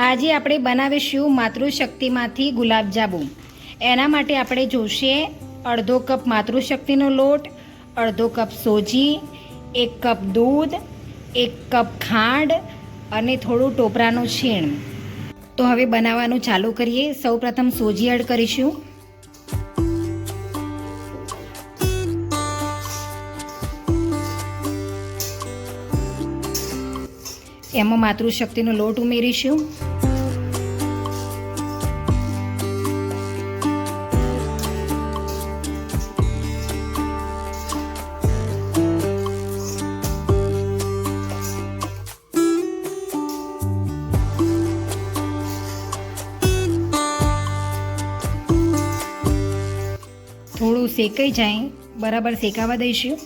આજે આપણે બનાવીશું માતૃશક્તિમાંથી ગુલાબજાંબુ. એના માટે આપણે જોશે અડધો કપ માતૃશક્તિનો લોટ, અડધો કપ સોજી, એક કપ દૂધ, એક કપ ખાંડ અને થોડું ટોપરાનું છીણ. તો હવે બનાવવાનું ચાલુ કરીએ. સૌપ્રથમ સોજી એડ કરીશું. એમાં માતૃશક્તિનો લોટ ઉમેરીશું. શેકાઈ જાય, બરાબર શેકાવા દઈશું.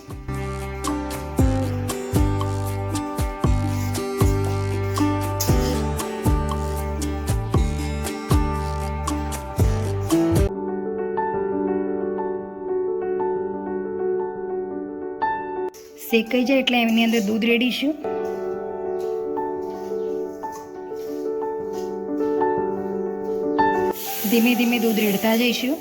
શેકાઈ જાય એટલે એની અંદર દૂધ રેડીશું. ધીમે ધીમે દૂધ રેડતા જઈશું.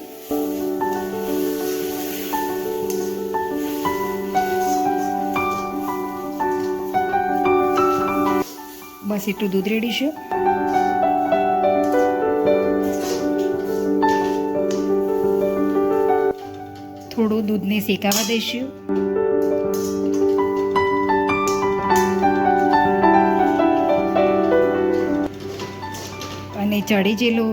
બસ એટલું દૂધ રેડીશું થોડું દૂધને શેકાવા દઈશું. અને ચડી જેલો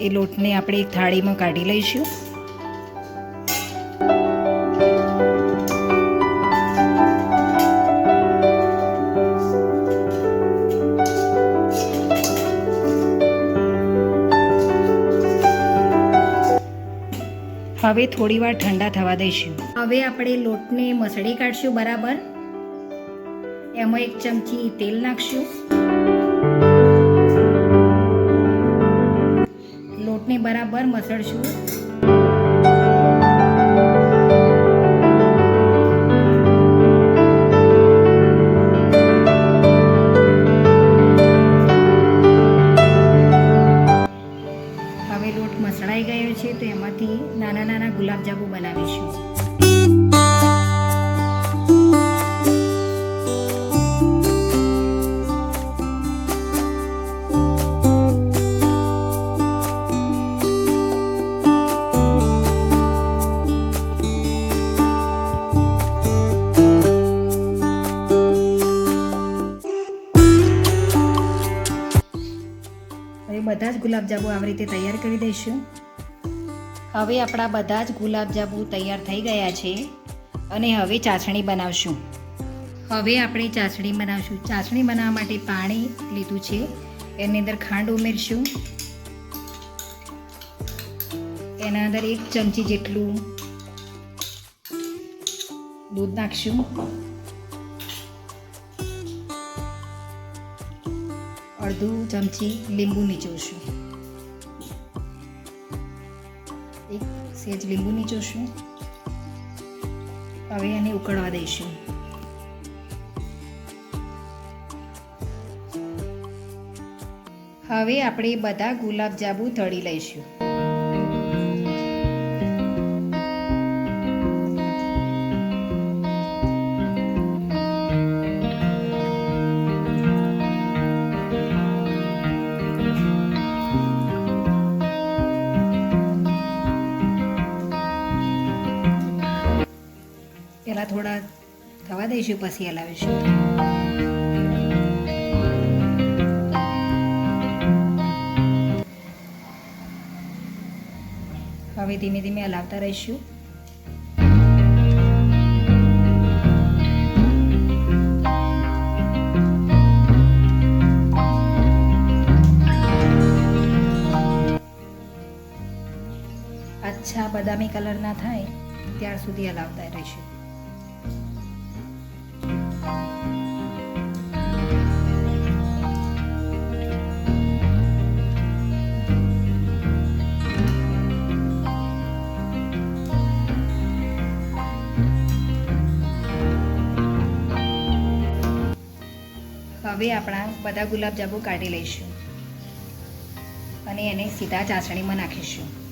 એ લોટને આપણે એક થાળીમાં કાઢી લઈશું. હવે થોડી વાર ઠંડા થવા દઈશું. હવે આપણે લોટને મસળી કાઢશું બરાબર. એમાં એક ચમચી તેલ નાખશું. લોટને બરાબર મસળશું. હવે બધા જ ગુલાબજાંબુ આવી રીતે તૈયાર કરી દઈશું. હવે આપણા બધા જ ગુલાબજાંબુ તૈયાર થઈ ગયા છે અને હવે ચાસણી બનાવશું. હવે આપણે ચાસણી બનાવશું. ચાસણી બનાવવા માટે પાણી લીધું છે. એની અંદર ખાંડ ઉમેરશું. એના અંદર એક ચમચી જેટલું દૂધ નાખશું. અડધું ચમચી લીંબુ નીચોશું એક સેજ લીંબુ નીચોશું હવે એને ઉકળવા દઈશું. હવે આપણે બધા ગુલાબજાંબુ તળી લઈશું. થવા દઈશું પછી હલાવીશું હવે ધીમે ધીમે હલાવતા રહીશું. અચ્છા, બદામી કલરના થાય, ત્યાર સુધી હલાવતા રહીશું. હવે આપણા બધા ગુલાબજાંબુ કાઢી લઈશું. અને એને સીધા ચાસણીમાં નાખીશું.